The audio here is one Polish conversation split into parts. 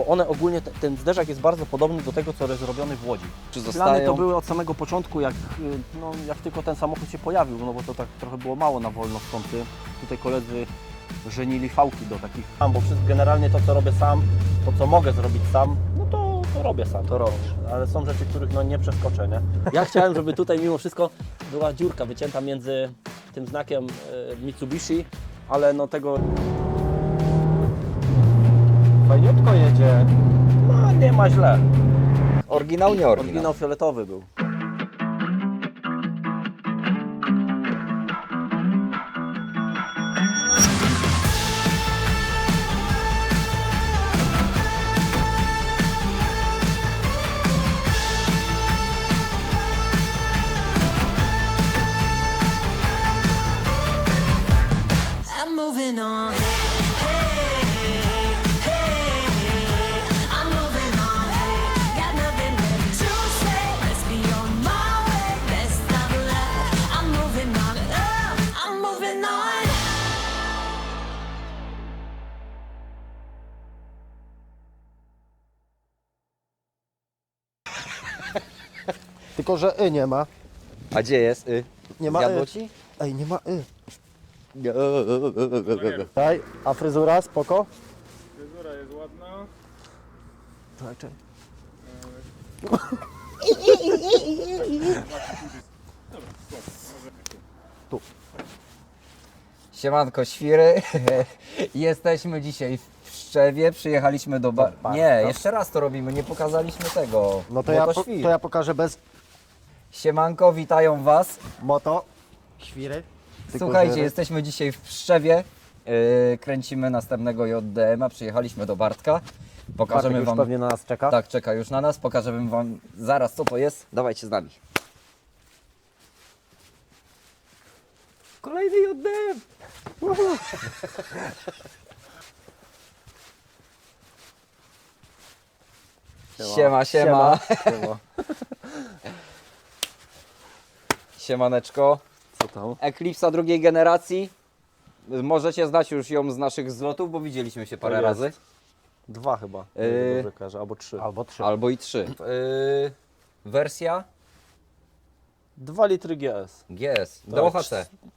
bo one ogólnie, te, ten zderzak jest bardzo podobny do tego, co jest robiony w Łodzi. Czy Plany zostają? to były od samego początku, jak, y, no, jak tylko ten samochód się pojawił, no bo to tak trochę było mało na wolno w kąty. Tutaj koledzy żenili fałki do takich. Sam, bo generalnie to, co robię sam, to co mogę zrobić sam, no to, to robię sam. To robisz. Ale są rzeczy, których no, nie przeskoczę, nie? Ja chciałem, żeby tutaj mimo wszystko była dziurka wycięta między tym znakiem y, Mitsubishi, ale no tego... Fajniutko jedzie. No nie ma źle. Oryginał, nie oryginał. Oryginał fioletowy był. Moving on. Tylko, że y nie ma. A gdzie jest? Y? Nie ma Zjadło y. ci? Ej, nie ma y. Daj, a fryzura spoko? Fryzura jest ładna. Tak, czekaj. Siemanko, świry. Jesteśmy dzisiaj w Szczewie, przyjechaliśmy do bar... Nie, jeszcze raz to robimy, nie pokazaliśmy tego. No to, ja, po, to ja pokażę bez Siemanko, witają Was. moto. Świry. Słuchajcie, jesteśmy dzisiaj w Pszczewie. Yy, kręcimy następnego JDM-a. Przyjechaliśmy do Bartka. Pokażemy Bartek już Wam. pewnie na nas czeka. Tak, czeka już na nas. Pokażemy Wam zaraz, co to jest. Dawajcie z nami. Kolejny JDM. Siema, siema. Siema. Siemaneczko. Co tam? Eclipsa drugiej generacji. Możecie znać już ją z naszych zlotów, bo widzieliśmy się parę jest. razy. Dwa chyba, Yy. yy... dobrze kojarzę, albo trzy. Albo trzy. Albo i trzy. Yy, wersja 2 litry GS. GS, Tak, DOHC,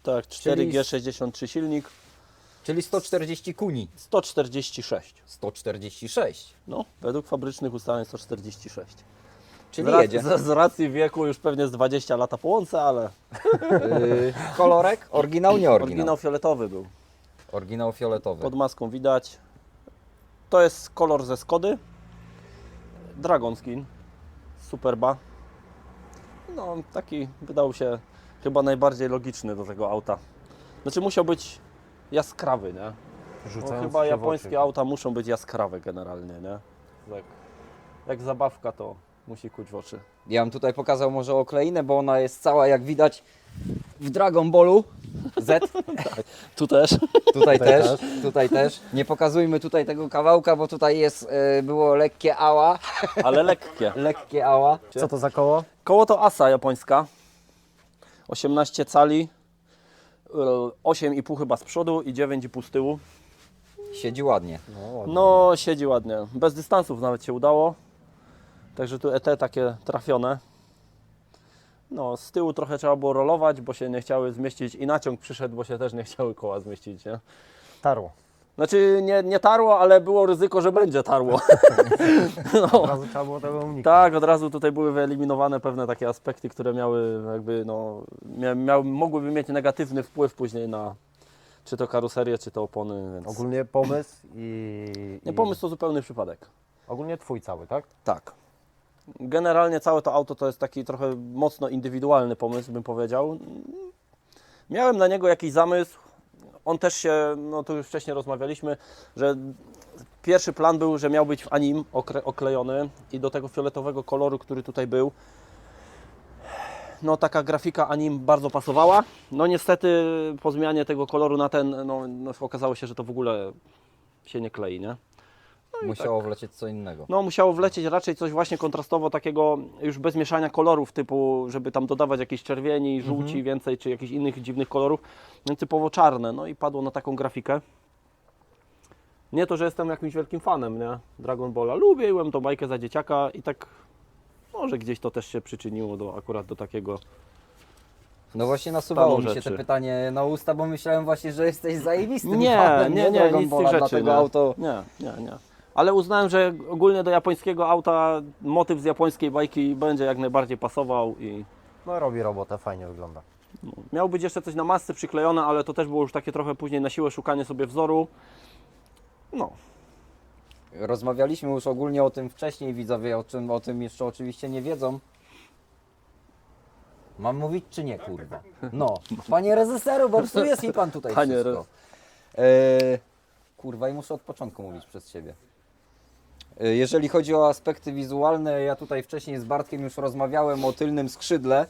Tak, 4G63 silnik, czyli 140 kuni. 146. 146, No, według fabrycznych ustaleń 146. czyli z, jedzie. Z, z racji wieku już pewnie z 20 lata po łące, ale Yy, kolorek, oryginał, nie oryginał. oryginał fioletowy był. Oryginał fioletowy. Pod maską widać. To jest kolor ze Skody. Dragon Skin. Superba. No, taki wydał się chyba najbardziej logiczny do tego auta. Znaczy musiał być jaskrawy, nie? Bo Rzucając chyba się w japońskie oczy. auta muszą być jaskrawe generalnie, nie? Jak, jak zabawka to musi kuć w oczy. Ja bym tutaj pokazał może okleinę, bo ona jest cała jak widać w Dragon Ballu. Z, Tu też. tutaj też, tutaj też. Nie pokazujmy tutaj tego kawałka, bo tutaj jest, yy, było lekkie ała. Ale lekkie. Lekkie ała. Co to za koło? Koło to Asa japońska. 18 cali. y, 8,5 chyba z przodu i 9,5 z tyłu. Siedzi ładnie. No, siedzi ładnie. Bez dystansów nawet się udało. Także tu ET takie trafione. No, z tyłu trochę trzeba było rolować, bo się nie chciały zmieścić i naciąg przyszedł, bo się też nie chciały koła zmieścić, nie? Tarło. Znaczy nie, nie tarło, ale było ryzyko, że będzie tarło. Od no. razu trzeba było tego uniknąć. Tak, od razu tutaj były wyeliminowane pewne takie aspekty, które miały jakby, no, mia, miały, mogłyby mieć negatywny wpływ później na czy to karoserię, czy to opony, więc... Ogólnie pomysł i... Nie, pomysł to zupełny przypadek. Ogólnie twój cały, tak? Tak. Generalnie całe to auto to jest taki trochę mocno indywidualny pomysł, bym powiedział. Miałem na niego jakiś zamysł. On też się, no to już wcześniej rozmawialiśmy, że pierwszy plan był, że miał być w anim oklejony i do tego fioletowego koloru, który tutaj był, no taka grafika anim bardzo pasowała. No niestety po zmianie tego koloru na ten, no, no okazało się, że to w ogóle się nie klei, nie? Musiało wlecieć co innego. No, musiało wlecieć raczej coś właśnie kontrastowo takiego już bez mieszania kolorów, typu, żeby tam dodawać jakieś czerwieni, żółci więcej, czy jakichś innych dziwnych kolorów, no, typowo czarne. No i padło na taką grafikę. Nie to, że jestem jakimś wielkim fanem, nie? Dragon Balla. Lubiłem tą bajkę za dzieciaka i tak może gdzieś to też się przyczyniło do, akurat do takiego. No właśnie nasuwało mi się rzeczy. te pytanie na usta, bo myślałem właśnie, że jesteś zajebistym Nie, fanem, nie, nie, Dragon nic z Balla, tych rzeczy. dlatego nie. auto... Nie, nie, nie. Ale uznałem, że ogólnie do japońskiego auta motyw z japońskiej bajki będzie jak najbardziej pasował i No robi robotę, fajnie wygląda. no, miał być jeszcze coś na masce przyklejone, ale to też było już takie trochę później na siłę szukanie sobie wzoru. No, Rozmawialiśmy już ogólnie o tym wcześniej, widzowie o, czym, o tym jeszcze oczywiście nie wiedzą. Mam mówić czy nie, kurwa? No, panie reżyseru, bo psuje mi pan tutaj Panie wszystko. E, kurwa, i muszę od początku mówić przez siebie. E, Jeżeli chodzi o aspekty wizualne, ja tutaj wcześniej z Bartkiem już rozmawiałem o tylnym skrzydle. E,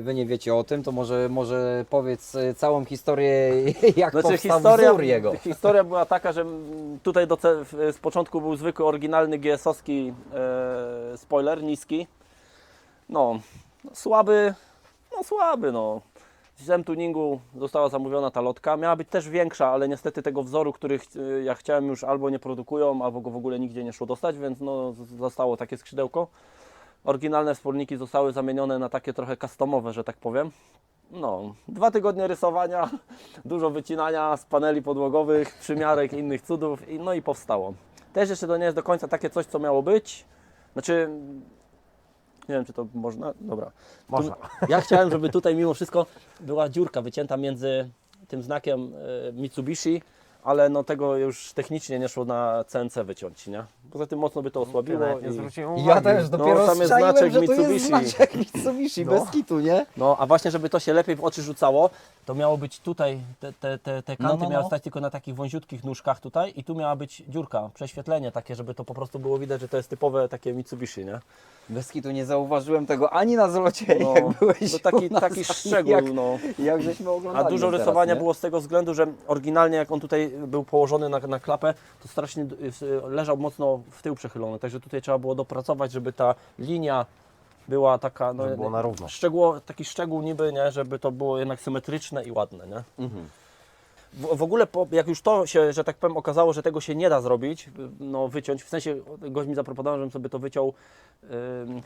Wy nie wiecie o tym, to może, może powiedz e, całą historię, jak Znaczy powstał historia, wzór jego. historia była taka, że tutaj do, z początku był zwykły, oryginalny GS-owski e, spoiler, niski. No, no, słaby, no słaby no. Z M tuningu została zamówiona ta lotka. Miała być też większa, ale niestety tego wzoru, który ch- ja chciałem już albo nie produkują, albo go w ogóle nigdzie nie szło dostać, więc no, zostało takie skrzydełko. Oryginalne wspólniki zostały zamienione na takie trochę customowe, że tak powiem. No, dwa tygodnie rysowania, dużo wycinania z paneli podłogowych, przymiarek innych cudów, i, no i powstało. Też jeszcze to nie jest do końca takie coś, co miało być. Znaczy, nie wiem, czy to można. Dobra. Można. Tu, ja chciałem, żeby tutaj mimo wszystko była dziurka wycięta między tym znakiem e, Mitsubishi, ale no tego już technicznie nie szło na CNC wyciąć, nie? Poza tym mocno by to osłabiło. Nawet nie I... zwróciłem uwagi. Ja też dopiero tam jest znaczek że tu jest Mitsubishi. znaczek Mitsubishi, bez kitu, nie? No, a właśnie, żeby to się lepiej w oczy rzucało, to miało być tutaj, te, te, te, te kanty No, no, miały no. stać tylko na takich wąziutkich nóżkach tutaj i tu miała być dziurka, prześwietlenie takie, żeby to po prostu było widać, że to jest typowe takie Mitsubishi, nie? Bez kitu nie zauważyłem tego ani na zlocie, No, jak byłeś to taki, u nas, taki ani szczegół, jak, no. jak żeśmy oglądali A dużo teraz, rysowania nie? było z tego względu, że oryginalnie jak on tutaj był położony na, na klapę, to strasznie y, leżał mocno w tył przechylony, także tutaj trzeba było dopracować, żeby ta linia była taka, no, było na równo. Szczegół, taki szczegół niby, nie, żeby to było jednak symetryczne i ładne, nie? Mhm. W, w ogóle po, jak już to się, że tak powiem, okazało, że tego się nie da zrobić, no wyciąć, w sensie gość mi zaproponował, żebym sobie to wyciął ym,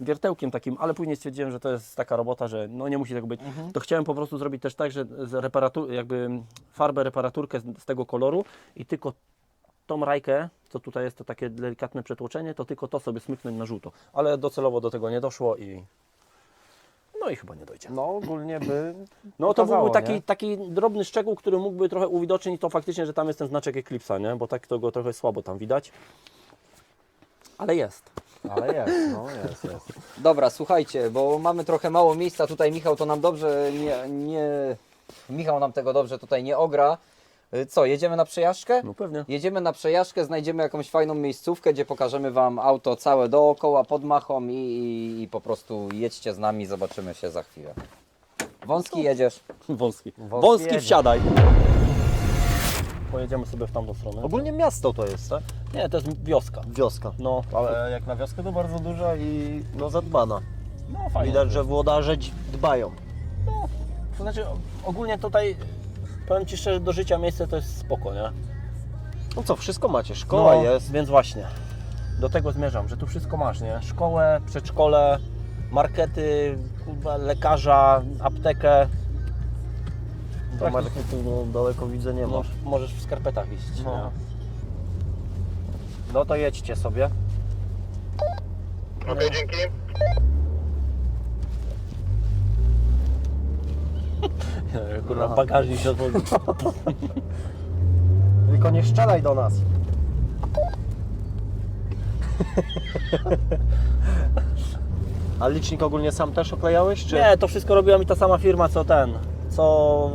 wiertełkiem takim, ale później stwierdziłem, że to jest taka robota, że no nie musi tego być. To chciałem po prostu zrobić też tak, że z reparatu, jakby farbę, reparaturkę z, z tego koloru i tylko tą rajkę, co tutaj jest to takie delikatne przetłoczenie, to tylko to sobie smyknąć na żółto. Ale docelowo do tego nie doszło i no i chyba nie dojdzie. No ogólnie by No to byłby taki, nie? taki drobny szczegół, który mógłby trochę uwidocznić to faktycznie, że tam jest ten znaczek Eclipse'a, nie? Bo tak to go trochę słabo tam widać. Ale jest. Ale jest, no jest, jest. Dobra, słuchajcie, bo mamy trochę mało miejsca, tutaj Michał to nam dobrze nie, nie... Michał nam tego dobrze tutaj nie ogra. Y, Co, jedziemy na przejażdżkę? No pewnie. Jedziemy na przejażdżkę, znajdziemy jakąś fajną miejscówkę, gdzie pokażemy Wam auto całe dookoła, pod machą i, i, i po prostu jedźcie z nami, zobaczymy się za chwilę. Wąski jedziesz. Wąski. Wąski Wąski jedzie. wsiadaj. Pojedziemy sobie w tamtą stronę. Ogólnie miasto to jest, tak? Nie, to jest wioska. Wioska. No, Ale jak na wioskę to bardzo duża i no zadbana. no fajnie. Widać, że włodarze dź- dbają. To znaczy ogólnie tutaj, powiem Ci szczerze, do życia miejsce to jest spoko, nie? No co, wszystko macie, szkoła no, jest. Więc właśnie, do tego zmierzam, że tu wszystko masz, nie? Szkołę, przedszkole, markety, kurwa, lekarza, aptekę. To masz takie tu no, daleko widzę nie No, masz. możesz w skarpetach iść. No. nie? No to jedźcie sobie. Okej, dzięki. Kurwa, bagażnik się otworzył. Tylko nie strzelaj do nas. A licznik ogólnie sam też oklejałeś, czy? Nie, to wszystko robiła mi ta sama firma, co ten, co,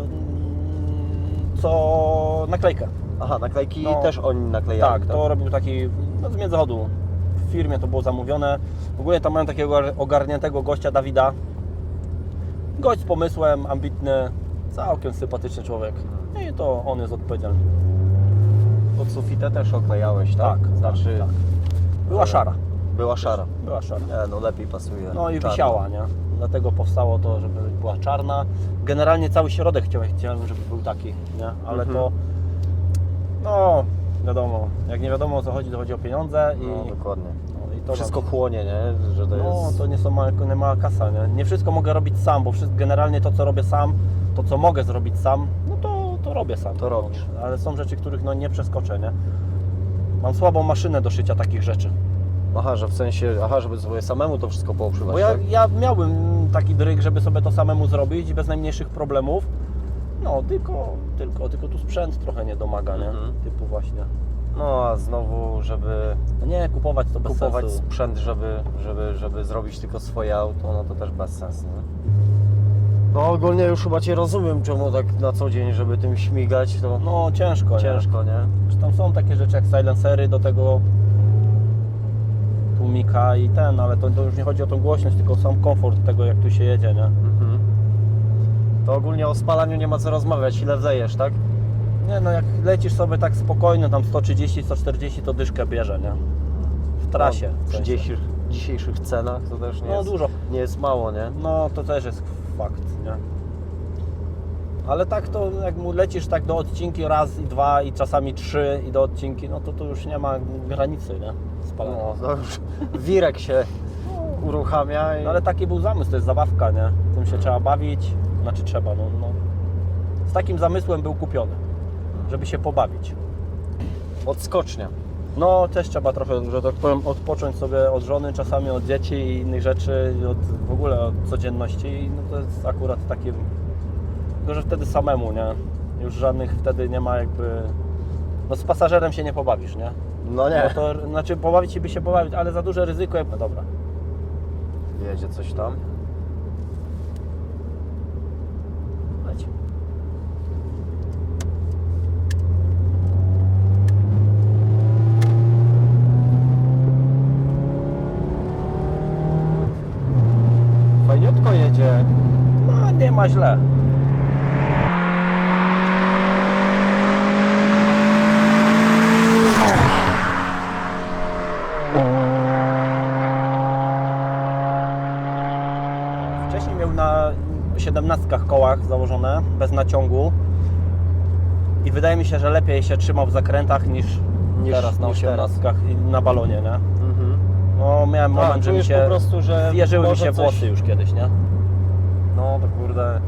co naklejkę. Aha, naklejki No. też oni naklejali. Tak, to robił taki no, z międzychodu. W firmie to było zamówione. Ogólnie tam mają takiego ogarniętego gościa Dawida. Gość z pomysłem, ambitny, całkiem sympatyczny człowiek. I to on jest odpowiedzialny. Pod sufitę też oklejałeś, tak? Tak, znaczy tak, Była szara. była szara. Była szara. Nie, no lepiej pasuje. No i czarna. wisiała, nie? Dlatego powstało to, żeby była czarna. Generalnie cały środek chciałem, chciałem żeby był taki, nie? Ale Mhm. to no wiadomo, jak nie wiadomo o co chodzi, to chodzi o pieniądze i, No, dokładnie. no, i to Wszystko chłonie, nie? Że to No, jest... to nie, są mała, nie kasa, nie? Nie wszystko mogę robić sam, bo wszystko, generalnie to, co robię sam, to, co mogę zrobić sam, no to, to robię sam. To robisz. Ale są rzeczy, których no, nie przeskoczę, nie? Mam słabą maszynę do szycia takich rzeczy. Aha, że w sensie, aha, żeby sobie samemu to wszystko pooprzymać, Bo ja, tak? ja miałbym taki dryg, żeby sobie to samemu zrobić bez najmniejszych problemów. No, tylko, tylko, tylko tu sprzęt trochę nie domaga, nie? Mhm. Typu właśnie. No, a znowu, żeby No nie, kupować to bez kupować sensu. sprzęt, żeby, żeby, żeby zrobić tylko swoje auto, no to też bez sensu, nie? No ogólnie już chyba Cię rozumiem, czemu tak na co dzień, żeby tym śmigać, to No, ciężko, nie? ciężko, nie? Czy tam są takie rzeczy jak silencery do tego tłumika i ten, ale to, to już nie chodzi o tą głośność, tylko sam komfort tego, jak tu się jedzie, nie? To ogólnie o spalaniu nie ma co rozmawiać, ile wlejesz, tak? Nie no, jak lecisz sobie tak spokojnie, tam 130, 140, to dyszkę bierze, nie? W trasie. No, w sensie. dzisiejszych, dzisiejszych cenach to też nie, No jest, dużo. nie jest mało, nie? No to też jest fakt, nie? Ale tak to jak mu lecisz tak do odcinki raz i dwa i czasami trzy i do odcinki, no to to już nie ma granicy, nie? Spalania. No, to już wirek się uruchamia i... No ale taki był zamysł, to jest zabawka, nie? Tym się trzeba bawić, znaczy trzeba, no, no. Z takim zamysłem był kupiony, żeby się pobawić. Odskocznia. No też trzeba trochę, że tak powiem, odpocząć sobie od żony, czasami od dzieci i innych rzeczy, od, w ogóle od codzienności i no to jest akurat takie, tylko że wtedy samemu, nie? Już żadnych wtedy nie ma jakby, no z pasażerem się nie pobawisz, nie? No nie. No to, znaczy pobawić się by się pobawić, ale za duże ryzyko, no dobra. Jedzie coś tam. Leci. Jedzie. No nie ma źle. Wcześniej miał na 17 kołach założone, bez naciągu. I wydaje mi się, że lepiej się trzymał w zakrętach niż, Niż- teraz na niż teraz. 18 i na balonie, nie? Mhm. No miałem A, moment, że mi czujesz się po prostu, że zjeżyły mi może się coś- włosy już kiedyś, nie? No kurde.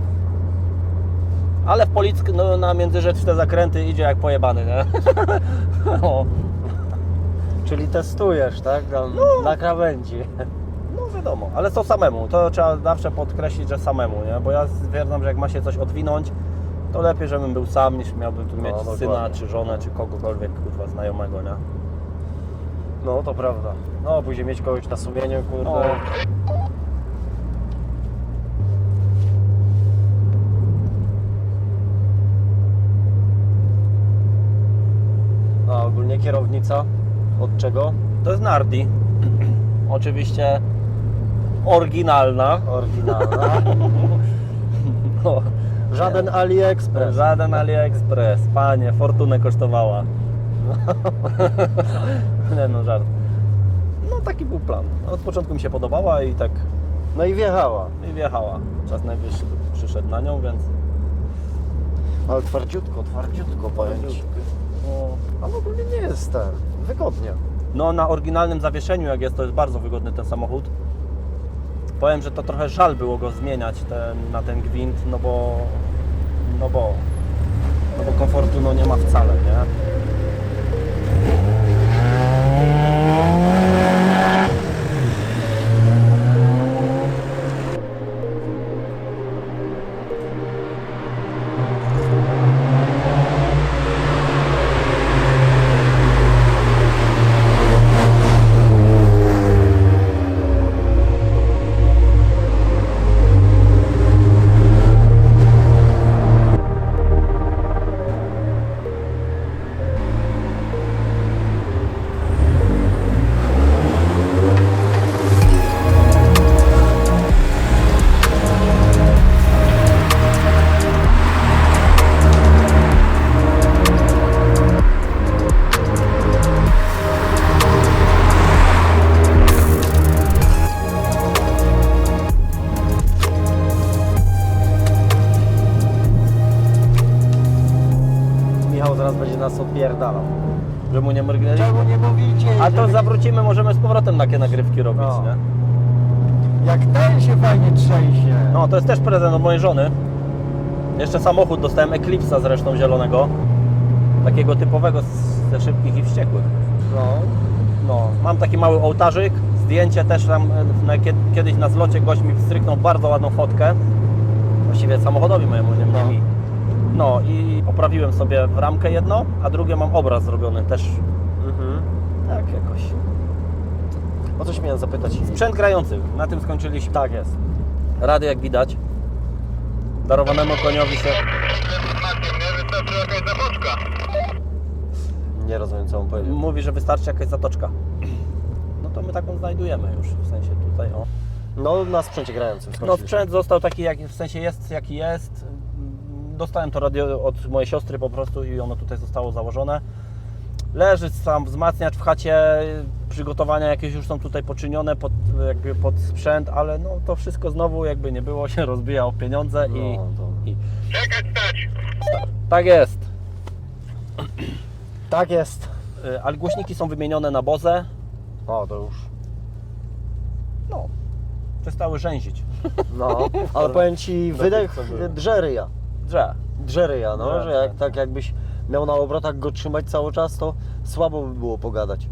Ale w Polick no, na międzyrzecz te zakręty idzie jak pojebany, nie? no, Czyli testujesz, tak? Tam Na krawędzi. no wiadomo, ale co samemu, to trzeba zawsze podkreślić, że samemu, nie? Bo ja stwierdzam, że jak ma się coś odwinąć, to lepiej, żebym był sam, niż miałbym tu No, mieć dokładnie. syna, czy żonę, czy kogokolwiek, kurwa, znajomego, nie? No to prawda. No później mieć kogoś na sumieniu, kurde. No. A ogólnie kierownica od czego? To jest Nardi. Oczywiście oryginalna. Oryginalna. No, Żaden AliExpress. żaden AliExpress, panie, fortunę kosztowała. Nie no, żart. No taki był plan. Od początku mi się podobała i tak No i wjechała. i wjechała. Czas najwyższy przyszedł na nią, więc... Ale twardziutko, twardziutko powiem ci. No, Ale ogólnie nie jest ten. Wygodnie. No na oryginalnym zawieszeniu jak jest, to jest bardzo wygodny ten samochód. Powiem, że to trochę żal było go zmieniać ten, na ten gwint, no bo no bo no bo komfortu no nie ma wcale, nie? Zaraz będzie nas odpierdalał. Że mu nie mrgnęliśmy. Czemu nie mówicie? A to żeby- zawrócimy, możemy z powrotem takie nagrywki robić, No. nie? Jak ten się fajnie trzęsie. No, to jest też prezent od mojej żony. Jeszcze samochód dostałem Eclipse'a zresztą zielonego. Takiego typowego z- ze szybkich i wściekłych. No. No, mam taki mały ołtarzyk, zdjęcie też tam e, na, kie- kiedyś na zlocie gość mi stryknął bardzo ładną fotkę. Właściwie samochodowi mojemu, nie, nie mi. No i poprawiłem sobie w ramkę jedno, a drugie mam obraz zrobiony też Mhm. tak jakoś. O coś miałem zapytać. Sprzęt grający, na tym skończyliśmy. Tak jest. Rady jak widać. Darowanemu koniowi się... Nie rozumiem co on powiedział. Mówi, że wystarczy jakaś zatoczka. No to my taką znajdujemy już, w sensie tutaj o. No na sprzęcie grającym No skończyliśmy. sprzęt został taki, jak, w sensie jest jaki jest. Dostałem to radio od mojej siostry po prostu i ono tutaj zostało założone. Leży sam wzmacniacz w chacie, przygotowania jakieś już są tutaj poczynione pod, jakby pod sprzęt, ale no to wszystko znowu jakby nie było, się rozbija o pieniądze i, No, to... i... Tak jest. Tak jest. Y, Ale głośniki są wymienione na Boze. O, to już. No, przestały rzęzić. No, ale powiem Ci, wydech co było. ryja. Drze. Drze ryja, no, Drze, że jak, tak jakbyś miał na obrotach go trzymać cały czas, to słabo by było pogadać.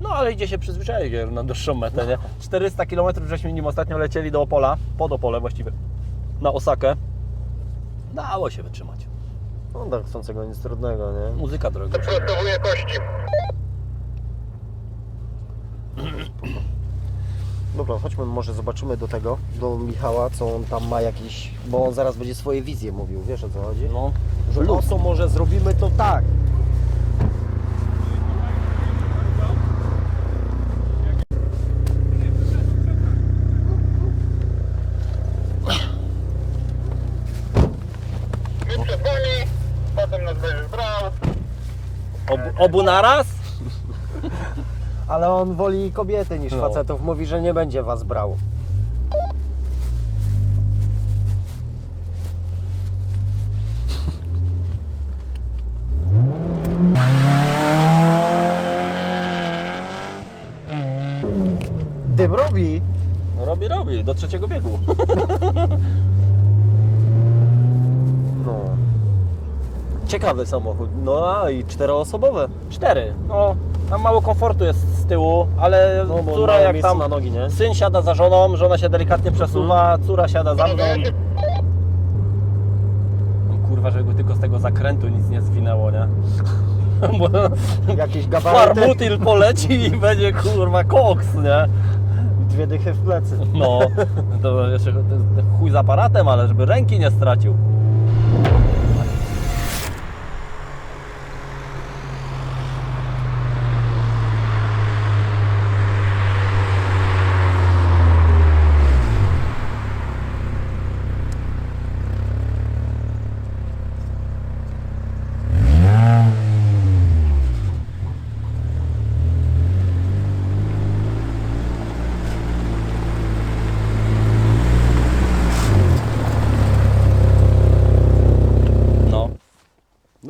No ale idzie się przyzwyczaić na dłuższą metę, nie? 400 km żeśmy nim ostatnio lecieli do Opola, pod Opole właściwie, na Osakę. Dało się wytrzymać. No, dla chcącego nic trudnego, nie? Muzyka droga. Dobra, chodźmy, może zobaczymy do tego, do Michała, co on tam ma jakieś, bo on zaraz będzie swoje wizje mówił, wiesz o co chodzi? No, Że o co może zrobimy to tak. Ob, obu naraz? Ale on woli kobiety niż No. facetów, mówi, że nie będzie was brał. Dym robi. No, robi, robi, do trzeciego biegu. No. Ciekawy samochód. No a i czteroosobowe. Cztery. No, tam mało komfortu jest tyłu, ale No bo córa mało jak miejsca tam... na nogi, nie? Syn siada za żoną, żona się delikatnie przesuwa, córa siada za mną. No, kurwa, żeby tylko z tego zakrętu nic nie zwinęło, nie? Bo Jakieś gabaryty. farmutil poleci i będzie kurwa koks, nie? Dwie dychy w plecy. No, to jeszcze chuj z aparatem, ale żeby ręki nie stracił.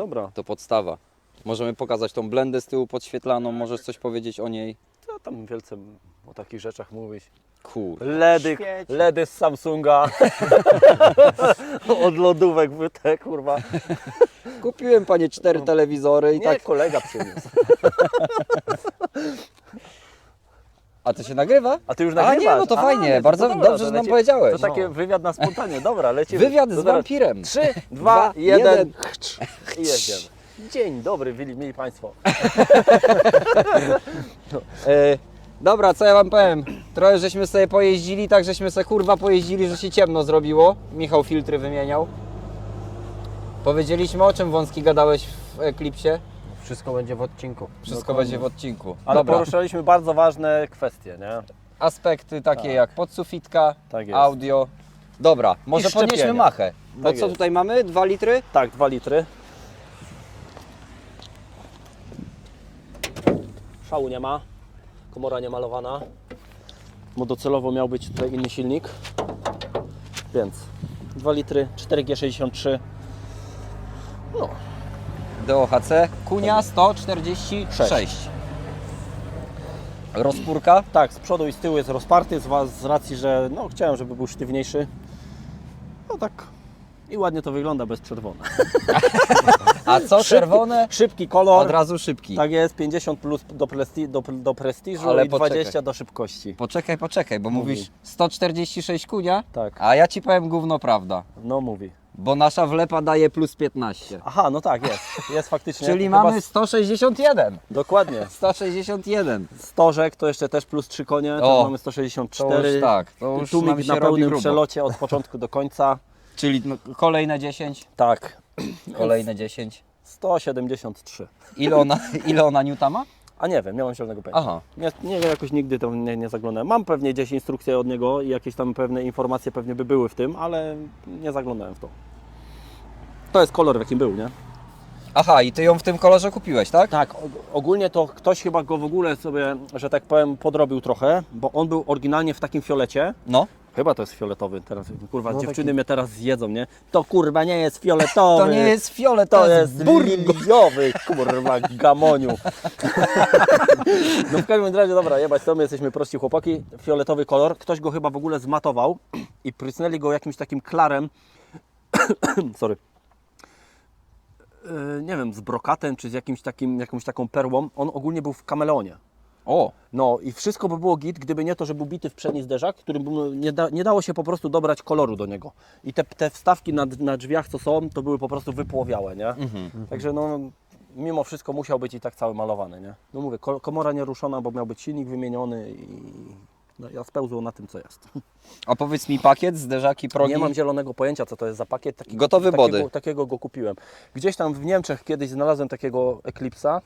Dobra. To podstawa. Możemy pokazać tą blendę z tyłu podświetlaną, możesz coś powiedzieć o niej? Co tam wielce o takich rzeczach mówić? Kur. LEDy, Świeci. LEDy z Samsunga. Od lodówek te kurwa. Kupiłem panie cztery telewizory i Nie, tak. kolega przyniósł. A to się nagrywa? A ty już A nagrywasz? nie, no to fajnie, leci, bardzo to dobra, dobrze, to że nam leci- powiedziałeś. To takie wywiad na spontanie, dobra, lecimy. Wywiad To z wampirem. Trzy, dwa, jeden. jeden. I jedziemy. Dzień dobry, mili, Państwo. E, dobra, co ja wam powiem? Trochę żeśmy sobie pojeździli, tak żeśmy sobie kurwa pojeździli, że się ciemno zrobiło. Michał filtry wymieniał. Powiedzieliśmy o czym wąski gadałeś w Eklipsie. Wszystko będzie w odcinku. Wszystko będzie w odcinku. Ale Dobra, poruszaliśmy bardzo ważne kwestie, nie? aspekty takie jak podsufitka, Tak jest. audio. Dobra, może szczepienia. podnieśmy machę. Bo Tak co jest. tutaj mamy? Dwa litry? Tak, dwa litry. Szału nie ma. Komora nie malowana. Bo docelowo miał być tutaj inny silnik. Więc 2 litry, 4G63. No. DOHC. Kunia 146. Rozpórka? Tak, z przodu i z tyłu jest rozparty z, wa- z racji, że no, chciałem, żeby był sztywniejszy. No tak. I ładnie to wygląda bez czerwone. A co czerwone? Szybki kolor. Od razu szybki. Tak jest, 50 plus do, presti, do, do prestiżu Ale i poczekaj. 20 do szybkości. Poczekaj, poczekaj, bo Mówi. mówisz 146 kunia, Tak, a ja ci powiem gówno prawda, no mówi. Bo nasza wlepa daje plus 15. Aha, no tak, jest. Jest faktycznie. Czyli Chyba mamy s- 161. Dokładnie. 161. Stożek to jeszcze też plus 3 konie, to O, mamy To 164. już tak, to już nam się na robi pełnym grubo. przelocie od początku do końca. Czyli no, kolejne 10, Tak, kolejne 10. 173. Ile ona, ile ona newta ma? A nie wiem, nie mam zielonego pojęcia. Aha. Nie, nie wiem, jakoś nigdy to nie, nie zaglądałem. Mam pewnie gdzieś instrukcje od niego i jakieś tam pewne informacje pewnie by były w tym, ale nie zaglądałem w to. To jest kolor, w jakim był, nie? Aha, i ty ją w tym kolorze kupiłeś, tak? Tak, og- ogólnie to ktoś chyba go w ogóle sobie, że tak powiem, podrobił trochę, bo on był oryginalnie w takim fiolecie. No. Chyba to jest fioletowy teraz, kurwa, No dziewczyny taki- mnie teraz zjedzą, nie? To kurwa nie jest fioletowy. To nie jest fiolet, To jest jest burgo. liliowy, kurwa, gamoniu. No w każdym razie, dobra, jebać to, my jesteśmy prości chłopaki. Fioletowy kolor. Ktoś go chyba w ogóle zmatował i prysnęli go jakimś takim klarem. Sorry. Yy, Nie wiem, z brokatem, czy z jakimś takim, jakąś taką perłą. On ogólnie był w kameleonie. O, No i wszystko by było git, gdyby nie to, że był bity w przedni zderzak, którym nie, da, nie dało się po prostu dobrać koloru do niego. I te, te wstawki na, na drzwiach, co są, to były po prostu wypłowiałe, nie? Także no, mimo wszystko musiał być i tak cały malowany, nie? No mówię, ko- komora nieruszona, bo miał być silnik wymieniony i no, ja spełzł na tym, co jest. a powiedz mi pakiet, zderzaki, progi. Nie mam zielonego pojęcia, co to jest za pakiet. Taki, Gotowy takiego, body. Takiego go kupiłem. Gdzieś tam w Niemczech kiedyś znalazłem takiego Eclipse'a,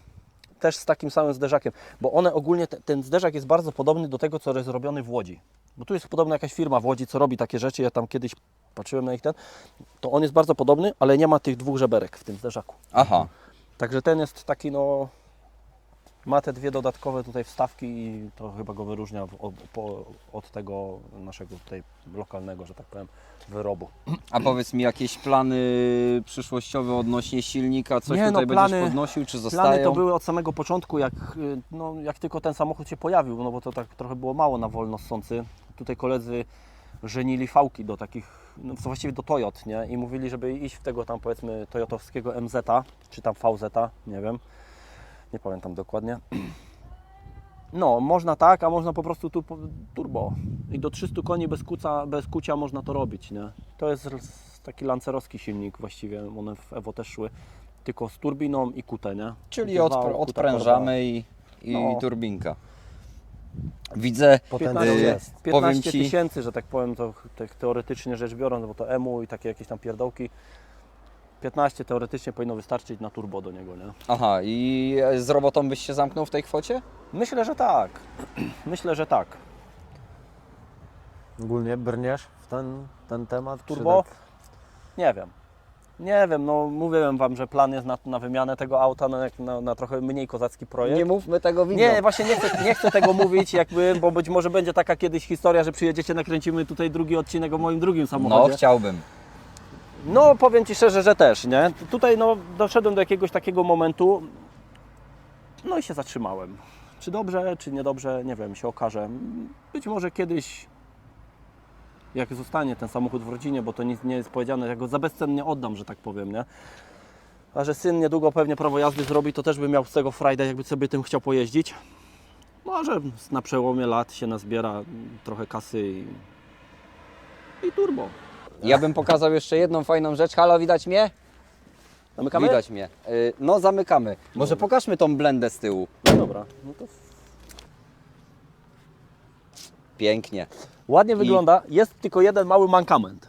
też z takim samym zderzakiem, bo one ogólnie, te, ten zderzak jest bardzo podobny do tego, co jest robiony w Łodzi. Bo tu jest podobna jakaś firma w Łodzi, co robi takie rzeczy, ja tam kiedyś patrzyłem na ich ten, to on jest bardzo podobny, ale nie ma tych dwóch żeberek w tym zderzaku. Aha. Także ten jest taki no, ma te dwie dodatkowe tutaj wstawki i to chyba go wyróżnia od, po, od tego naszego tutaj lokalnego, że tak powiem, wyrobu. A powiedz mi jakieś plany przyszłościowe odnośnie silnika, coś Nie, no, tutaj plany- będziesz podnosił, czy zostają? Plany to były od samego początku, jak, y, no, jak tylko ten samochód się pojawił, no bo to tak trochę było mało na wolno ssący. Tutaj koledzy żenili fałki do takich, no właściwie do Toyot, nie? I mówili, żeby iść w tego tam powiedzmy Toyotowskiego MZ, czy tam VZ, nie wiem, nie pamiętam dokładnie. No, można tak, a można po prostu tu turbo. I do 300 koni bez, kuca, bez kucia można to robić, nie? To jest taki lancerowski silnik właściwie, one w Evo też szły, tylko z turbiną i kutę, nie? Czyli Dwa odpr- odprężamy i, i No. turbinka. Widzę, Potencjał y, jest. powiem 15 Ci, tysięcy, że tak powiem, to tak teoretycznie rzecz biorąc, bo to EMU i takie jakieś tam pierdołki. 15 teoretycznie powinno wystarczyć na turbo do niego, nie? aha, i z robotą byś się zamknął w tej kwocie? Myślę, że tak. Myślę, że tak. Ogólnie brniesz w ten, ten temat? czy Turbo? tak? Nie wiem. Nie wiem, no mówiłem Wam, że plan jest na, na wymianę tego auta na, na, na trochę mniej kozacki projekt. Nie mówmy tego widzom. Nie, właśnie nie chcę, nie chcę tego mówić, jakby, bo być może będzie taka kiedyś historia, że przyjedziecie, nakręcimy tutaj drugi odcinek o moim drugim No, samochodzie. chciałbym. No, powiem Ci szczerze, że też, nie? Tutaj no, doszedłem do jakiegoś takiego momentu, no i się zatrzymałem. Czy dobrze, czy niedobrze, nie wiem, się okaże. Być może kiedyś, jak zostanie ten samochód w rodzinie, bo to nic nie jest powiedziane, ja go za bezcennie oddam, że tak powiem, nie? A że syn niedługo pewnie prawo jazdy zrobi, to też by miał z tego frajdę, jakby sobie tym chciał pojeździć. Może na przełomie lat się nazbiera trochę kasy i, i turbo. Ja bym pokazał jeszcze jedną fajną rzecz. Halo, widać mnie? Zamykamy? Widać mnie. Y, No, zamykamy. Może pokażmy tą blendę z tyłu. No dobra. No to Pięknie. Ładnie wygląda. Jest tylko jeden mały mankament.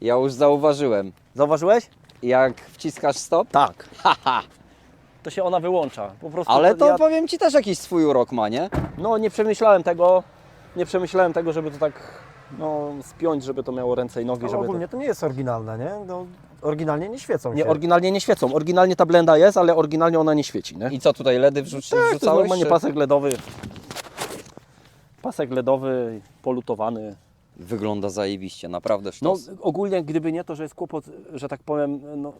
Ja już zauważyłem. Zauważyłeś? Jak wciskasz stop, Tak. To się ona wyłącza. Po prostu ale to ja, powiem Ci też jakiś swój urok ma, nie? No nie przemyślałem tego. Nie przemyślałem tego, żeby to tak no, spiąć, żeby to miało ręce i nogi, Ale żeby ogólnie to nie jest oryginalne, nie? No, oryginalnie nie świecą. Nie, się. oryginalnie nie świecą. Oryginalnie ta blenda jest, ale oryginalnie ona nie świeci, nie? I co tutaj, LEDy wrzuci, Tak, to jest wrzucałeś? normalnie czy- pasek LEDowy. Pasek LEDowy, polutowany. Wygląda zajebiście, naprawdę No sztos. ogólnie gdyby nie to, że jest kłopot, że tak powiem, no,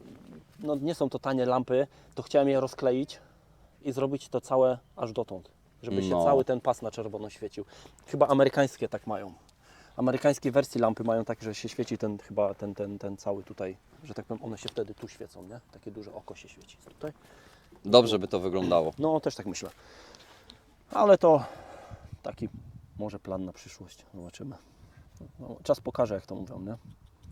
no nie są to tanie lampy, to chciałem je rozkleić i zrobić to całe aż dotąd, żeby się No. cały ten pas na czerwono świecił. Chyba amerykańskie tak mają. Amerykańskie wersje lampy mają tak, że się świeci ten chyba ten, ten, ten cały tutaj, że tak powiem, one się wtedy tu świecą, nie? Takie duże oko się świeci tutaj. Dobrze by to wyglądało. No, też tak myślę. Ale to taki może plan na przyszłość. Zobaczymy. No, czas pokaże, jak to mówią, nie?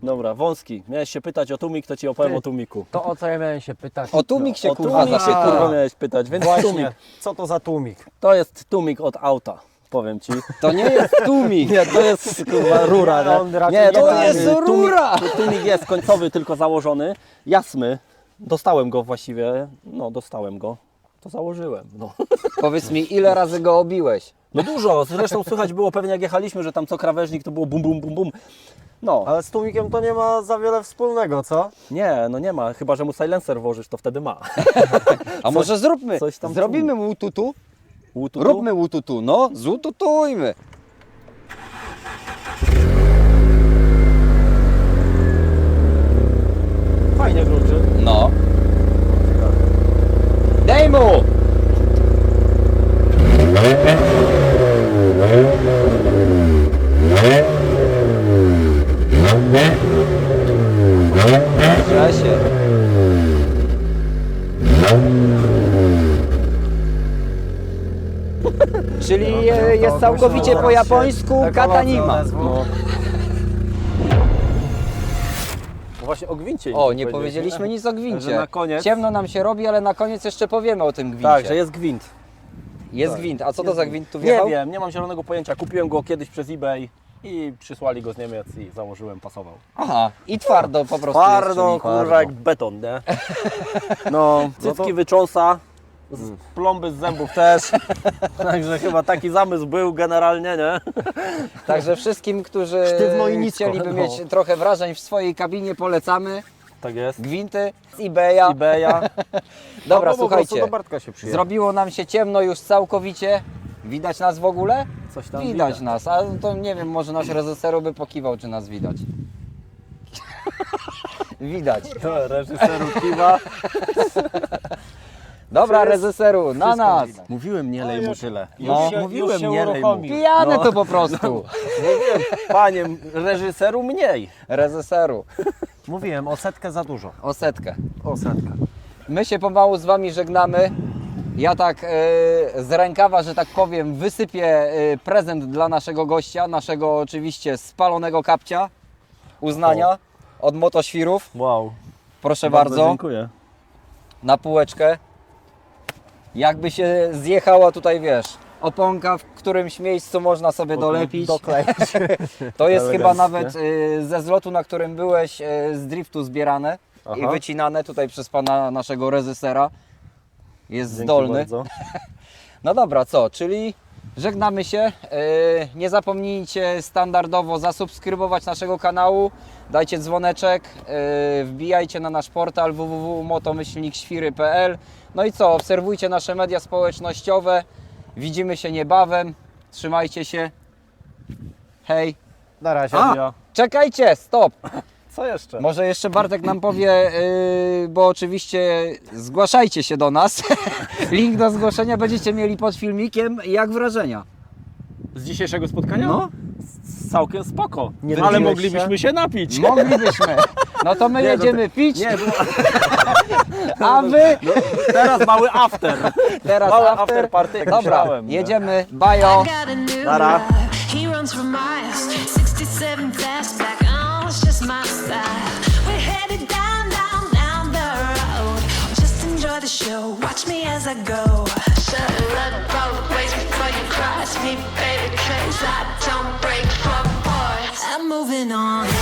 Dobra, wąski. Miałeś się pytać o tumik, to ci opowiem Ty. o tumiku. To o co ja miałem się pytać? O tumik się o kurwa tumik się kurwa miałeś pytać, więc tumik. Właśnie, co to za tłumik? To jest tumik od auta, powiem ci. To nie jest tumik. Nie, to jest kurwa rura, Nie, nie? on raczej Nie, nie To jest tumik- rura! Tumik jest końcowy, tylko założony. Jasmy. Dostałem go właściwie. No, dostałem go. To założyłem. No. Powiedz mi, ile razy go obiłeś? No dużo, zresztą słychać było pewnie jak jechaliśmy, że tam co krawężnik to było bum bum bum bum. No, Ale z tłumikiem to nie ma za wiele wspólnego, co? nie, no nie ma, chyba że mu silencer włożysz, to wtedy ma. A może zróbmy, coś tam zrobimy łututu? Łututu? Róbmy łututu, no, złututujmy. Fajnie gruczy. No. Dej mu! Czyli e, jest całkowicie po japońsku, kata nie ma. No. No właśnie o gwincie O, nie powiedzieliśmy nic o gwincie. Na koniec- Ciemno nam się robi, ale na koniec jeszcze powiemy o tym gwincie. Tak, że jest gwint. Jest tak. gwint. A co to Jest za gwint tu wjechał? Nie wiem, nie mam zielonego pojęcia. Kupiłem go kiedyś przez eBay i przysłali go z Niemiec i założyłem, pasował. Aha, i twardo po prostu jest, Twardo, czyli- kurwa, jak beton, nie? No, cycki wycząsa, z plomby z zębów też. Także chyba taki zamysł był generalnie, nie? Także wszystkim, którzy Sztywno i nisko, chcieliby no. mieć trochę wrażeń w swojej kabinie, polecamy Tak jest. gwinty z eBaya. eBaya. Dobra, Albo po prostu słuchajcie, do Bartka się przyjechał. zrobiło nam się ciemno już całkowicie. Widać nas w ogóle? Coś tam Widać nas, a to nie wiem, może nasz reżyser by pokiwał, czy nas widać. widać. To reżyseru kiwa. Dobra, reżyseru, na nas. Mówiłem nie lej mu tyle. No. Już się- Mówiłem już się nie lej mu. uruchomił. Pijane No. to po prostu. Mówiłem, panie reżyseru mniej. Reżyseru, Mówiłem, o setkę za dużo. o setkę. O setka. My się pomału z Wami żegnamy. Ja tak e, z rękawa, że tak powiem, wysypię e, prezent dla naszego gościa, naszego oczywiście spalonego kapcia uznania od motoświrów. Wow. Proszę bardzo, Dziękuję. na półeczkę. Jakby się zjechała tutaj, wiesz, oponka w którymś miejscu można sobie dolepić. Dokleić. To jest chyba nawet y, ze zlotu, na którym byłeś, y, z driftu zbierane i Aha. wycinane tutaj przez pana naszego reżysera. Jest Dzięki zdolny. bardzo. No dobra, co? Czyli żegnamy się. Y, nie zapomnijcie standardowo zasubskrybować naszego kanału. Dajcie dzwoneczek, y, wbijajcie na nasz portal www.motomyślnikświry.pl No i co? Obserwujcie nasze media społecznościowe. Widzimy się niebawem. Trzymajcie się. Hej. Na razie. A, czekajcie, stop. Co jeszcze? Może jeszcze Bartek nam powie, yy, bo oczywiście zgłaszajcie się do nas. Link do zgłoszenia będziecie mieli pod filmikiem. Jak wrażenia? Z dzisiejszego spotkania? No. Z- Całkiem spoko. Nie Ale moglibyśmy się napić. Moglibyśmy. No to my Nie, no jedziemy pić, Nie, było, a wy teraz mały after. teraz Mały after. after party, Dobra, myślałem, jedziemy. Bajo. I got a new Nara. ride. He runs for miles, the show. Watch me as I go. Shut up, both ways before you cross me, baby. Cause I don't break for boys. I'm moving on.